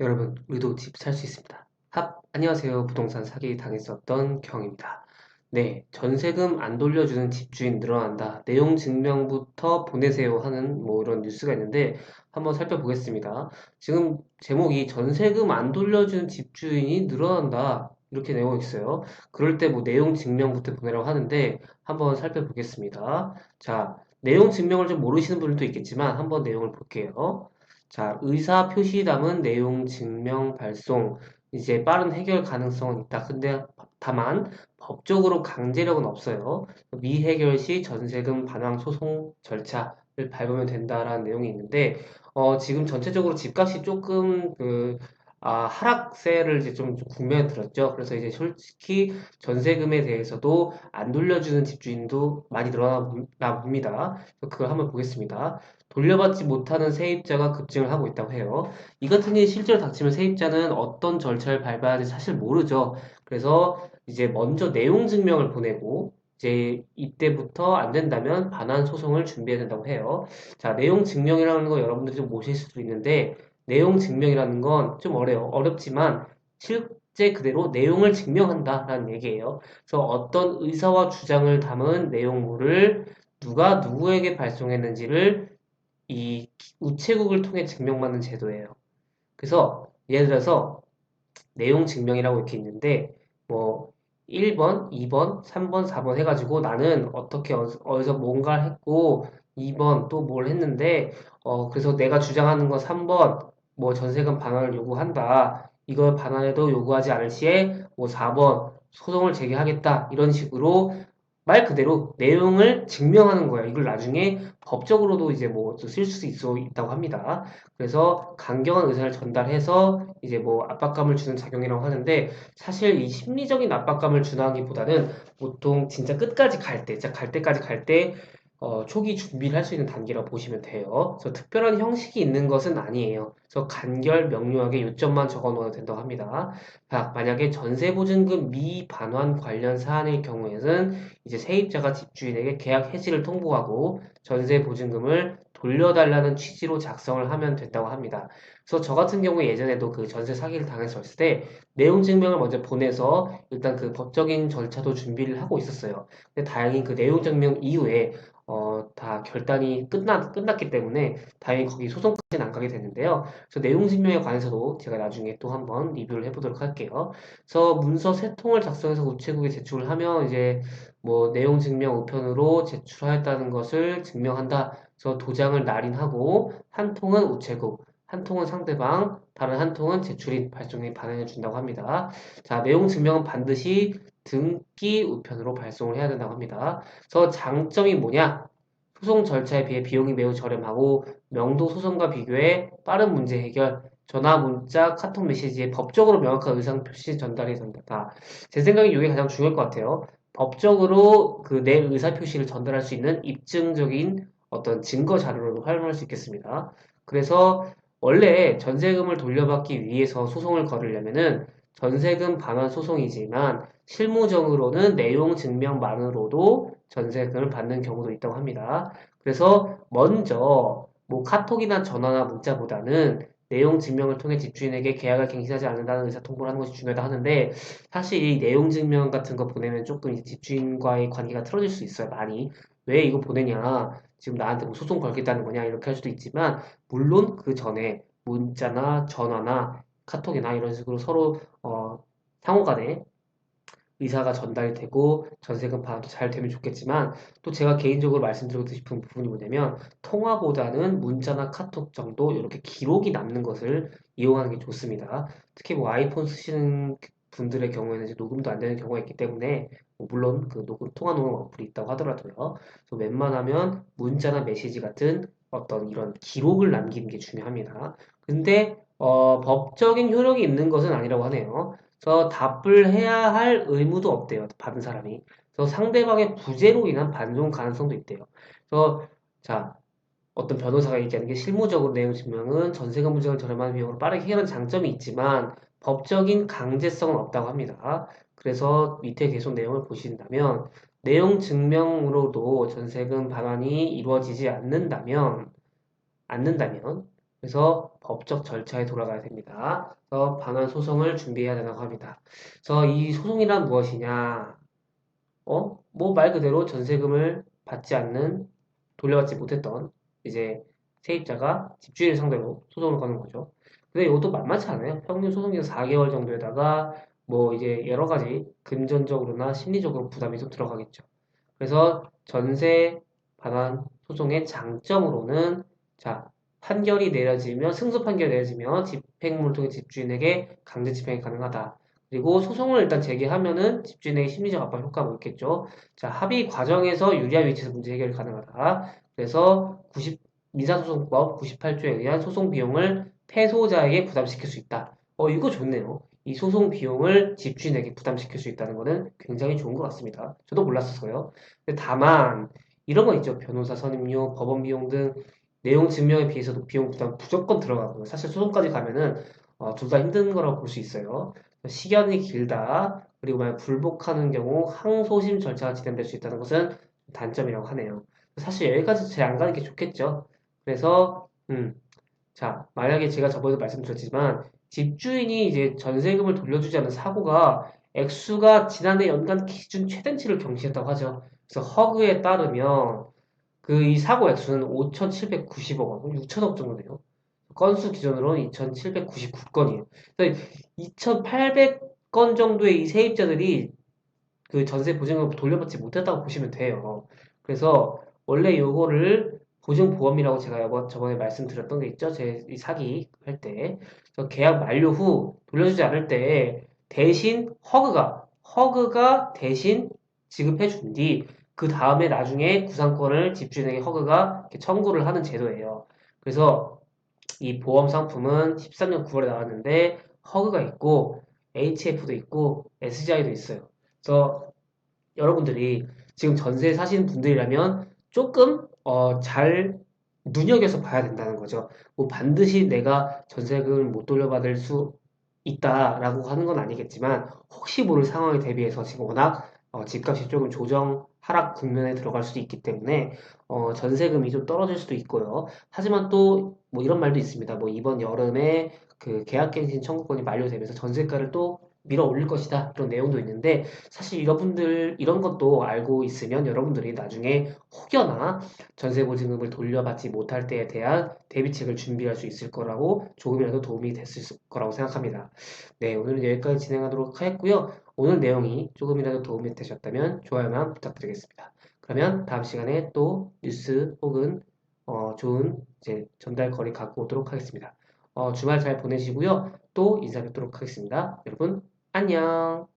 여러분, 우리도 집살수 있습니다. 합, 안녕하세요. 부동산 사기 당했었던 경입니다. 네, 전세금 안 돌려주는 집주인 늘어난다. 내용 증명부터 보내세요 하는 뭐 이런 뉴스가 있는데 한번 살펴보겠습니다. 지금 제목이 전세금 안 돌려주는 집주인이 늘어난다. 이렇게 내용이 있어요. 그럴 때 뭐 내용 증명부터 보내라고 하는데 한번 살펴보겠습니다. 자, 내용 증명을 좀 모르시는 분들도 있겠지만 한번 내용을 볼게요. 자, 의사 표시 담은 내용 증명 발송. 이제 빠른 해결 가능성은 있다. 근데 다만 법적으로 강제력은 없어요. 미해결 시 전세금 반환 소송 절차를 밟으면 된다라는 내용이 있는데 어, 지금 전체적으로 집값이 조금 그 아, 하락세를 이제 좀 국면에 들었죠. 그래서 이제 솔직히 전세금에 대해서도 안 돌려주는 집주인도 많이 늘어나 봅니다. 그걸 한번 보겠습니다. 돌려받지 못하는 세입자가 급증을 하고 있다고 해요. 이 같은 일이 실제로 닥치면 세입자는 어떤 절차를 밟아야 하는지 사실 모르죠. 그래서 이제 먼저 내용 증명을 보내고 이제 이때부터 안 된다면 반환 소송을 준비해야 된다고 해요. 자, 내용 증명이라는 거 여러분들이 좀 모실 수도 있는데 내용 증명이라는 건 좀 어려요. 어렵지만 실제 그대로 내용을 증명한다라는 얘기예요. 그래서 어떤 의사와 주장을 담은 내용물을 누가 누구에게 발송했는지를 이 우체국을 통해 증명받는 제도예요. 그래서 예를 들어서 내용 증명이라고 이렇게 있는데 뭐 1번, 2번, 3번, 4번 해가지고 나는 어떻게 어디서 뭔가를 했고 2번 또 뭘 했는데 어 그래서 내가 주장하는 건 3번 뭐 전세금 반환을 요구한다. 이걸 반환해도 요구하지 않을 시에 뭐 4번 소송을 제기하겠다. 이런 식으로 말 그대로 내용을 증명하는 거예요. 이걸 나중에 법적으로도 이제 뭐 쓸 수 있다고 합니다. 그래서 강경한 의사를 전달해서 이제 뭐 압박감을 주는 작용이라고 하는데 사실 이 심리적인 압박감을 주나기보다는 보통 진짜 끝까지 갈 때, 진짜 갈 때까지 갈 때 어, 초기 준비를 할 수 있는 단계라고 보시면 돼요. 그래서 특별한 형식이 있는 것은 아니에요. 그래서 간결 명료하게 요점만 적어 놓아도 된다고 합니다. 자, 만약에 전세보증금 미반환 관련 사안일 경우에는 이제 세입자가 집주인에게 계약 해지를 통보하고 전세보증금을 돌려달라는 취지로 작성을 하면 된다고 합니다. 그래서 저 같은 경우에 예전에도 그 전세 사기를 당했을 때 내용 증명을 먼저 보내서 일단 그 법적인 절차도 준비를 하고 있었어요. 근데 다행히 그 내용 증명 이후에 어, 다 결단이 끝나, 끝났기 때문에 다행히 거기 소송까지는 안 가게 됐는데요. 그래서 내용 증명에 관해서도 제가 나중에 또 한번 리뷰를 해보도록 할게요. 그래서 문서 세 통을 작성해서 우체국에 제출을 하면 이제 뭐 내용 증명 우편으로 제출하였다는 것을 증명한다. 그래서 도장을 날인하고 한 통은 우체국, 한 통은 상대방, 다른 한 통은 제출인 발송인 반환해 준다고 합니다. 자, 내용 증명은 반드시 등기 우편으로 발송을 해야 된다고 합니다. 그래서 장점이 뭐냐? 소송 절차에 비해 비용이 매우 저렴하고 명도 소송과 비교해 빠른 문제 해결, 전화, 문자, 카톡 메시지에 법적으로 명확한 의상 표시 전달이 된다. 제 생각에 이게 가장 중요할 것 같아요. 법적으로 그 내 의사 표시를 전달할 수 있는 입증적인 어떤 증거 자료로 활용할 수 있겠습니다. 그래서 원래 전세금을 돌려받기 위해서 소송을 걸으려면은 전세금 반환 소송이지만 실무적으로는 내용 증명만으로도 전세금을 받는 경우도 있다고 합니다. 그래서 먼저 뭐 카톡이나 전화나 문자보다는 내용 증명을 통해 집주인에게 계약을 갱신하지 않는다는 의사 통보를 하는 것이 중요하다 하는데 사실 이 내용 증명 같은 거 보내면 조금 집주인과의 관계가 틀어질 수 있어요. 많이. 왜 이거 보내냐? 지금 나한테 뭐 소송 걸겠다는 거냐? 이렇게 할 수도 있지만 물론 그 전에 문자나 전화나 카톡이나 이런 식으로 서로 어, 상호간에 의사가 전달이 되고 전세금 반환도 잘 되면 좋겠지만 또 제가 개인적으로 말씀드리고 싶은 부분이 뭐냐면 통화보다는 문자나 카톡 정도 이렇게 기록이 남는 것을 이용하는 게 좋습니다. 특히 뭐 아이폰 쓰시는 분들의 경우에는 이제 녹음도 안 되는 경우가 있기 때문에 뭐 물론 그 녹음 통화 녹음 어플이 있다고 하더라도요. 웬만하면 문자나 메시지 같은 어떤 이런 기록을 남기는 게 중요합니다. 근데 어, 법적인 효력이 있는 것은 아니라고 하네요. 그래서 답을 해야 할 의무도 없대요. 받은 사람이. 그래서 상대방의 부재로 인한 반송 가능성도 있대요. 그래서 자 어떤 변호사가 얘기하는 게 실무적으로 내용 증명은 전세금 문제를 저렴한 비용으로 빠르게 해결하는 장점이 있지만 법적인 강제성은 없다고 합니다. 그래서 밑에 계속 내용을 보신다면 내용 증명으로도 전세금 반환이 이루어지지 않는다면 않는다면 그래서 법적 절차에 돌아가야 됩니다. 그래서 반환 소송을 준비해야 된다고 합니다. 그래서 이 소송이란 무엇이냐? 어? 뭐 말 그대로 전세금을 받지 않는 돌려받지 못했던 이제 세입자가 집주인을 상대로 소송을 거는 거죠. 근데 이것도 만만치 않아요. 평균 소송 기간 4개월 정도에다가 뭐 이제 여러 가지 금전적으로나 심리적으로 부담이 좀 들어가겠죠. 그래서 전세 반환 소송의 장점으로는 자 판결이 내려지면 승소 판결이 내려지면 집행물을 통해 집주인에게 강제 집행이 가능하다. 그리고 소송을 일단 제기하면은 집주인에게 심리적 압박 효과가 있겠죠. 자 합의 과정에서 유리한 위치에서 문제 해결이 가능하다. 그래서 90 민사소송법 98조에 의한 소송 비용을 패소자에게 부담시킬 수 있다. 어 이거 좋네요. 이 소송 비용을 집주인에게 부담시킬 수 있다는 것은 굉장히 좋은 것 같습니다. 저도 몰랐었어요. 다만 이런 거 있죠. 변호사 선임료, 법원 비용 등 내용 증명에 비해서도 비용 부담 무조건 들어가고요. 사실 소송까지 가면은 어, 둘 다 힘든 거라고 볼 수 있어요. 시간이 길다. 그리고 만약 불복하는 경우 항소심 절차가 진행될 수 있다는 것은 단점이라고 하네요. 사실 여기까지 잘안 가는 게 좋겠죠. 그래서 음, 자 만약에 제가 저번에도 말씀드렸지만 집주인이 이제 전세금을 돌려주지 않은 사고가 액수가 지난해 연간 기준 최대치를 경신했다고 하죠. 그래서 허그에 따르면 그 이 사고 액수는 5,790억 원, 6천억 정도 돼요. 건수 기준으로는 2,799건이에요. 2,800건 정도의 이 세입자들이 그 전세 보증금을 돌려받지 못했다고 보시면 돼요. 그래서 원래 요거를 보증보험이라고 제가 저번에 말씀드렸던 게 있죠. 제이 사기 할 때. 계약 만료 후 돌려주지 않을 때 대신 허그가, 허그가 대신 지급해 준 뒤 그 다음에 나중에 구상권을 집주인에게 허그가 청구를 하는 제도예요. 그래서 이 보험 상품은 13년 9월에 나왔는데 허그가 있고 HF도 있고 SGI도 있어요. 그래서 여러분들이 지금 전세 사시는 분들이라면 조금 어, 잘 눈여겨서 봐야 된다는 거죠. 뭐 반드시 내가 전세금을 못 돌려받을 수 있다라고 하는 건 아니겠지만 혹시 모를 상황에 대비해서 지금 워낙 어, 집값이 조금 조정 하락 국면에 들어갈 수도 있기 때문에 어, 전세금이 좀 떨어질 수도 있고요. 하지만 또 뭐 이런 말도 있습니다. 뭐 이번 여름에 그 계약갱신 청구권이 만료되면서 전세가를 또 밀어 올릴 것이다. 그런 내용도 있는데 사실 여러분들 이런 것도 알고 있으면 여러분들이 나중에 혹여나 전세보증금을 돌려받지 못할 때에 대한 대비책을 준비할 수 있을 거라고 조금이라도 도움이 됐을 거라고 생각합니다. 네, 오늘은 여기까지 진행하도록 하겠고요. 오늘 내용이 조금이라도 도움이 되셨다면 좋아요만 부탁드리겠습니다. 그러면 다음 시간에 또 뉴스 혹은 어, 좋은 이제 전달 거리 갖고 오도록 하겠습니다. 어, 주말 잘 보내시고요. 또 인사 뵙도록 하겠습니다. 여러분, 안녕!